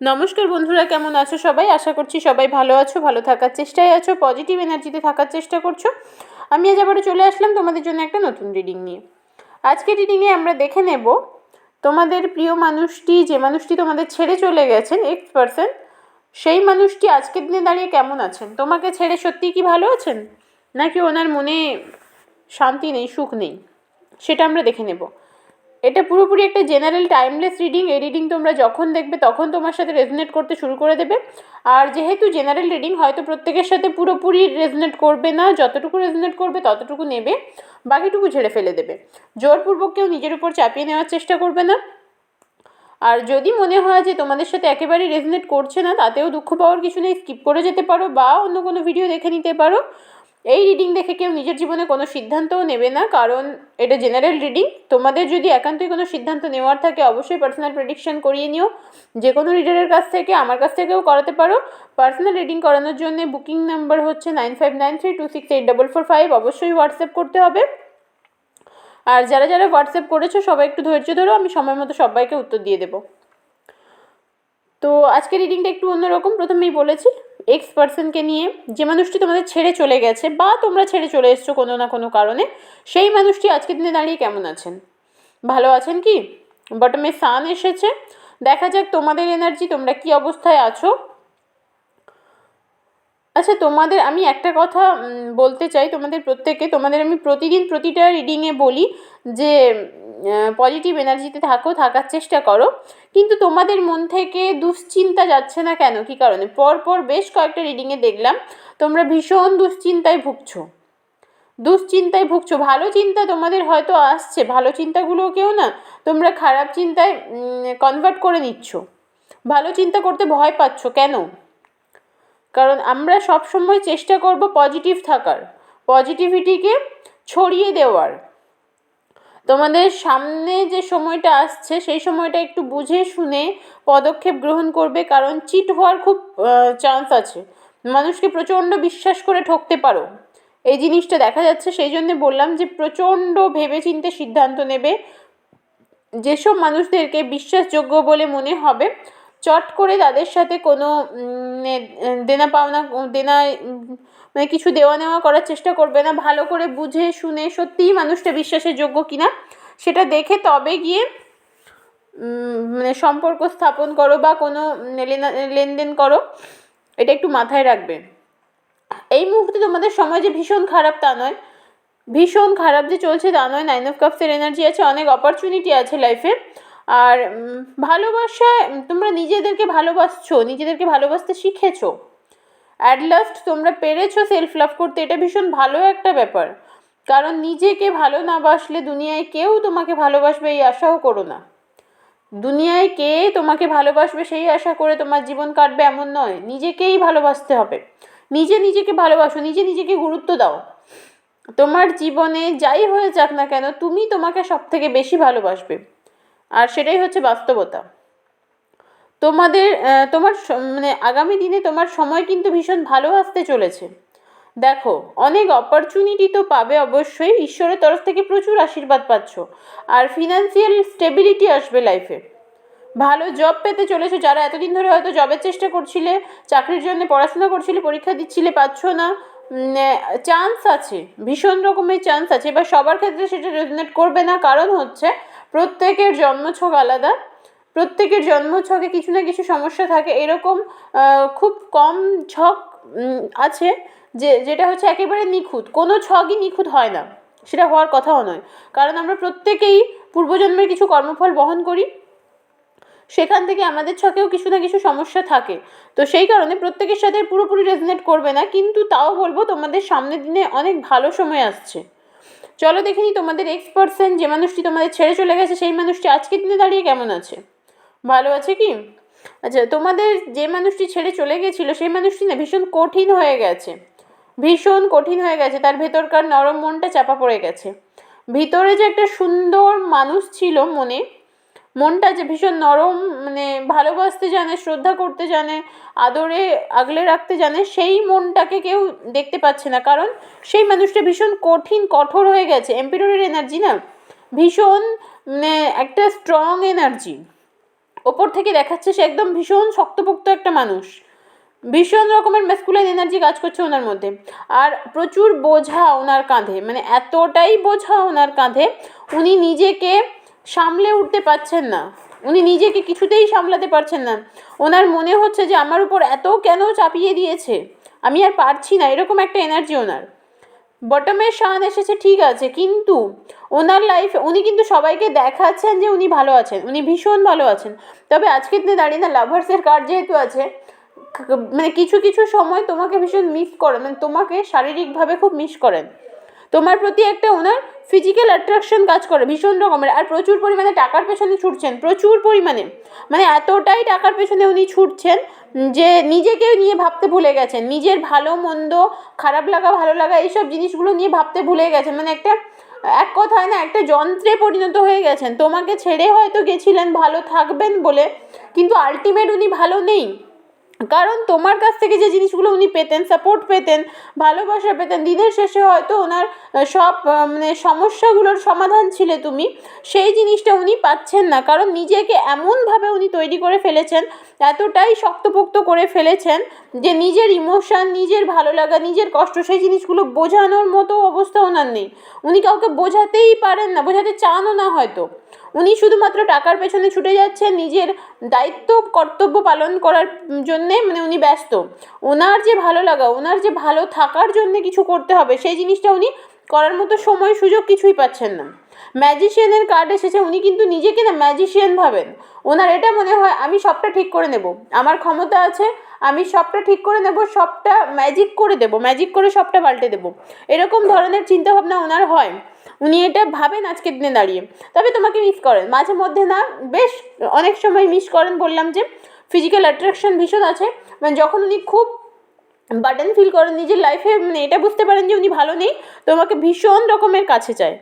নমস্কার বন্ধুরা, কেমন আছো সবাই? আশা করছি সবাই ভালো আছো, ভালো থাকার চেষ্টায় আছো পজিটিভ এনার্জিতে থাকার চেষ্টা করছ। আমি আজ আবারও চলে আসলাম তোমাদের জন্য একটা নতুন রিডিং নিয়ে। আজকে রিডিংয়ে আমরা দেখে নেব, তোমাদের প্রিয় মানুষটি, যে মানুষটি তোমাদের ছেড়ে চলে গেছেন এক্স পার্সন সেই মানুষটি আজকের দিনে দাঁড়িয়ে কেমন আছেন? তোমাকে ছেড়ে সত্যিই কি ভালো আছেন? নাকি ওনার মনে শান্তি নেই, সুখ নেই? সেটা আমরা দেখে নেব। এটা পুরোপুরি একটা জেনারেল টাইমলেস রিডিং এই রিডিং তোমরা যখন দেখবে, তখন তোমার সাথে রেজনেট করতে শুরু করে দেবে। আর যেহেতু জেনারেল রিডিং হয়তো প্রত্যেকের সাথে পুরোপুরি রেজনেট করবে না। যতটুকু রেজনেট করবে, ততটুকু নেবে। বাকিটুকু ঝেড়ে ফেলে দেবে। জোরপূর্বক কেউ নিজের উপর চাপিয়ে নেওয়ার চেষ্টা করবে না। আর যদি মনে হয় যে তোমাদের সাথে একেবারেই রেজনেট করছে না, তাতেও দুঃখ পাওয়ার কিছু নেই। স্কিপ করে যেতে পারো বা অন্য কোনো ভিডিও দেখে নিতে পারো। এই রিডিং দেখে কেউ নিজের জীবনে কোনো সিদ্ধান্তও নেবে না, কারণ এটা জেনারেল রিডিং তোমাদের যদি একান্তই কোনো সিদ্ধান্ত নেওয়ার থাকে, অবশ্যই পার্সোনাল প্রেডিকশন করিয়ে নিও। যে কোনো রিডারের কাছ থেকে, আমার কাছ থেকেও করাতে পারো। পার্সোনাল রিডিং করানোর জন্য বুকিং নাম্বার হচ্ছে nine five nine three two six eight double four five অবশ্যই হোয়াটসঅ্যাপ করতে হবে। আর যারা যারা হোয়াটসঅ্যাপ করেছ, সবাই একটু ধৈর্য ধরো, আমি সময় মতো সবাইকে উত্তর দিয়ে দেবো। তো আজকে রিডিংটা একটু অন্যরকম। প্রথমেই বলেছি এক্স পার্সনকে নিয়ে যে মানুষটি তোমাদের ছেড়ে চলে গেছে বা তোমরা ছেড়ে চলে এসছো কোনো না কোনো কারণে, সেই মানুষটি আজকের দিনে দাঁড়িয়ে কেমন আছেন? ভালো আছেন কি? বটমে সান এসেছে। দেখা যাক তোমাদের এনার্জি তোমরা কি অবস্থায় আছো? আচ্ছা তোমাদের আমি একটা কথা বলতে চাই তোমাদের প্রত্যেককে। তোমাদের আমি প্রতিদিন প্রতিটা রিডিংয়ে বলি যে পজিটিভ এনার্জিতে থাকো, থাকার চেষ্টা করো। কিন্তু তোমাদের মন থেকে দুশ্চিন্তা যাচ্ছে না কেন? কী কারণে? পরপর বেশ কয়েকটা রিডিংয়ে দেখলাম, তোমরা ভীষণ দুশ্চিন্তায় ভুগছো। দুশ্চিন্তায় ভুগছো। ভালো চিন্তা তোমাদের হয়তো আসছে, ভালো চিন্তাগুলোকেও না, তোমরা খারাপ চিন্তায় কনভার্ট করে নিচ্ছ। ভালো চিন্তা করতে ভয় পাচ্ছ কেন? কারণ আমরা সব সময় চেষ্টা করব পজিটিভ থাকার পজিটিভিটিকে ছড়িয়ে দেওয়ার। তোমাদের সামনে যে সময়টা আসছে, সেই সময়টা একটু বুঝে শুনে পদক্ষেপ গ্রহণ করবে, কারণ চিট হওয়ার খুব চান্স আছে। মানুষকে প্রচণ্ড বিশ্বাস করে ঠকতে পারো। এই জিনিসটা দেখা যাচ্ছে, সেই জন্য বললাম যে প্রচণ্ড ভেবে চিন্তে সিদ্ধান্ত নেবে। যেসব মানুষদেরকে বিশ্বাসযোগ্য বলে মনে হবে চট করে তাদের সাথে কোনো দেনা পাওনা, দেনা মানে কিছু দেওয়া নেওয়া করার চেষ্টা করবে না। ভালো করে বুঝে শুনে সত্যিই মানুষটা বিশ্বাসের যোগ্য কিনা সেটা দেখে তবে গিয়ে মানে সম্পর্ক স্থাপন করো বা কোনো লেনদেন করো, এটা একটু মাথায় রাখবে। এই মুহূর্তে তোমাদের সময় যে ভীষণ খারাপ তা নয়। ভীষণ খারাপ যে চলছে তা নয়। নাইন অফ কাপসের এনার্জি আছে, অনেক অপরচুনিটি আছে লাইফে আর ভালোবাসায় তোমরা নিজেদেরকে ভালোবাসছো, নিজেদেরকে ভালোবাসতে শিখেছো। অ্যাট লাস্ট তোমরা পেরেছ সেলফ লাভ করতে, এটা ভীষণ ভালো একটা ব্যাপার। কারণ নিজেকে ভালো না বাসলে দুনিয়ায় কেউ তোমাকে ভালোবাসবে এই আশাও করো না। দুনিয়ায় কে তোমাকে ভালোবাসবে সেই আশা করে তোমার জীবন কাটবে এমন নয়। নিজেকেই ভালোবাসতে হবে। নিজে নিজেকে ভালোবাসো, নিজে নিজেকে গুরুত্ব দাও। তোমার জীবনে যাই হয়ে যাক না কেন, তুমি তোমাকে সব থেকে বেশি ভালোবাসবে। আর সেটাই হচ্ছে বাস্তবতা। তোমাদের তোমার মানে আগামী দিনে তোমার সময় কিন্তু ভীষণ ভালো আসতে চলেছে। দেখো, অনেক অপরচুনিটি তো পাবে অবশ্যই, ঈশ্বরের তরফ থেকে প্রচুর আশীর্বাদ পাচ্ছ। আর ফিনান্সিয়াল স্টেবিলিটি আসবে লাইফে ভালো জব পেতে চলেছো, যারা এতদিন ধরে হয়তো জবের চেষ্টা করছিলে, চাকরির জন্য পড়াশোনা করছিলে, পরীক্ষা দিচ্ছিলে, পাচ্ছ না। চান্স আছে, ভীষণ রকমের চান্স আছে, এবার সবার ক্ষেত্রে সেটা রেজনেট করবে না। কারণ হচ্ছে প্রত্যেকের জন্মছক আলাদা, প্রত্যেকের জন্মছকে কিছু না কিছু সমস্যা থাকে। এরকম খুব কম ছক আছে যে, যেটা হচ্ছে একেবারে নিখুঁত। কোনো ছকই নিখুঁত হয় না, সেটা হওয়ার কথাও নয়। কারণ আমরা প্রত্যেকেই পূর্বজন্মের কিছু কর্মফল বহন করি, সেখান থেকে আমাদের ছকেও কিছু না কিছু সমস্যা থাকে। তো সেই কারণে প্রত্যেকের সাথে পুরোপুরি রেজনেট করবে না, কিন্তু তাও বলব তোমাদের সামনের দিনে অনেক ভালো সময় আসছে। চলো দেখে নিই তোমাদের এক্স পার্সেন্ট যে মানুষটি তোমাদের ছেড়ে চলে গেছে, সেই মানুষটি আজকের দিনে দাঁড়িয়ে কেমন আছে? ভালো আছে কি? আচ্ছা তোমাদের যে মানুষটি ছেড়ে চলে গেছিল, সেই মানুষটি না ভীষণ কঠিন হয়ে গেছে। ভীষণ কঠিন হয়ে গেছে, তার ভেতরকার নরম মনটা চাপা পড়ে গেছে। ভিতরে যে একটা সুন্দর মানুষ ছিল মনে মনটা যে ভীষণ নরম মানে ভালোবাসতে জানে, শ্রদ্ধা করতে জানে, আদরে আগলে রাখতে জানে, সেই মনটাকে কেউ দেখতে পাচ্ছে না। কারণ সেই মানুষটা ভীষণ কঠিন, কঠোর হয়ে গেছে। এম্পিরোরের এনার্জি না? ভীষণ মানে একটা স্ট্রং এনার্জি ওপর থেকে দেখাচ্ছে সে একদম ভীষণ শক্তপোক্ত একটা মানুষ। ভীষণ রকমের ম্যাসকুলাইন এনার্জি কাজ করছে ওনার মধ্যে। আর প্রচুর বোঝা ওনার কাঁধে। মানে এতটাই বোঝা ওনার কাঁধে, উনি নিজেকে সামলে উঠতে পারছেন না। উনি নিজেকে কিছুতেই সামলাতে পারছেন না। ওনার মনে হচ্ছে যে আমার উপর এত কেন চাপিয়ে দিয়েছে? আমি আর পারছি না, এরকম একটা এনার্জি ওনার। বটমের শান এসেছে, ঠিক আছে, কিন্তু ওনার লাইফ উনি কিন্তু সবাইকে দেখাচ্ছেন যে উনি ভালো আছেন, উনি ভীষণ ভালো আছেন। তবে আজকের দিনে দাঁড়িয়ে না লাভার্সের কার্ড যেহেতু আছে মানে কিছু কিছু সময় তোমাকে ভীষণ মিস করেন মানে তোমাকে শারীরিকভাবে খুব মিস করেন। তোমার প্রতি একটা ওনার ফিজিক্যাল অ্যাট্রাকশন কাজ করে, ভীষণ রকমের। আর প্রচুর পরিমাণে টাকার পেছনে ছুটছেন, প্রচুর পরিমাণে। মানে এতটাই টাকার পেছনে উনি ছুটছেন যে নিজেকে নিয়ে ভাবতে ভুলে গেছেন। নিজের ভালো, মন্দ, খারাপ লাগা, ভালো লাগা, এইসব জিনিসগুলো নিয়ে ভাবতে ভুলে গেছেন। মানে একটা, এক কথায় না, একটা যন্ত্রে পরিণত হয়ে গেছেন। তোমাকে ছেড়ে হয়তো গেছিলেন, ভালো থাকবেন বলে, কিন্তু আলটিমেট উনি ভালো নেই। কারণ তোমার কাছ থেকে যে জিনিসগুলো উনি পেতেন সাপোর্ট পেতেন, ভালোবাসা পেতেন, দিনের শেষে হয়তো ওনার সব মানে সমস্যাগুলোর সমাধান ছিলে তুমি, সেই জিনিসটা উনি পাচ্ছেন না। কারণ নিজেকে এমনভাবে উনি তৈরি করে ফেলেছেন, এতটাই শক্তপোক্ত করে ফেলেছেন যে নিজের ইমোশান নিজের ভালো লাগা, নিজের কষ্ট, সেই জিনিসগুলো বোঝানোর মতো অবস্থা ওনার নেই। উনি কাউকে বোঝাতেই পারেন না, বোঝাতে চানও না হয়তো। উনি শুধুমাত্র টাকার পেছনে ছুটে যাচ্ছেন নিজের দায়িত্ব, কর্তব্য পালন করার জন্যে মানে উনি ব্যস্ত। ওনার যে ভালো লাগা ওনার যে ভালো থাকার জন্য কিছু করতে হবে, সেই জিনিসটা উনি করার মতো সময়, সুযোগ কিছুই পাচ্ছেন না। ম্যাজিশিয়ানের কার্ড এসেছে, উনি কিন্তু নিজেকে না ম্যাজিশিয়ান ভাবেন। ওনার এটা মনে হয়, আমি সবটা ঠিক করে নেব। আমার ক্ষমতা আছে, আমি সবটা ঠিক করে নেব, সবটা ম্যাজিক করে দেব, ম্যাজিক করে সবটা পাল্টে দেব। এরকম ধরনের চিন্তাভাবনা ওনার হয়। উনি এটা ভাবেন আজকের দিনে দাঁড়িয়ে। তবে তোমাকে মিস করেন। মাঝে মধ্যে না, বেশ অনেক সময় মিস করেন বললাম যে ফিজিক্যাল অ্যাট্রাকশন ভীষণ আছে। মানে যখন উনি খুব বাটন ফিল করেন, নিজের লাইফে মানে এটা বুঝতে পারেন যে উনি ভালো নেই তোমাকে ভীষণ রকমের কাছে চায়।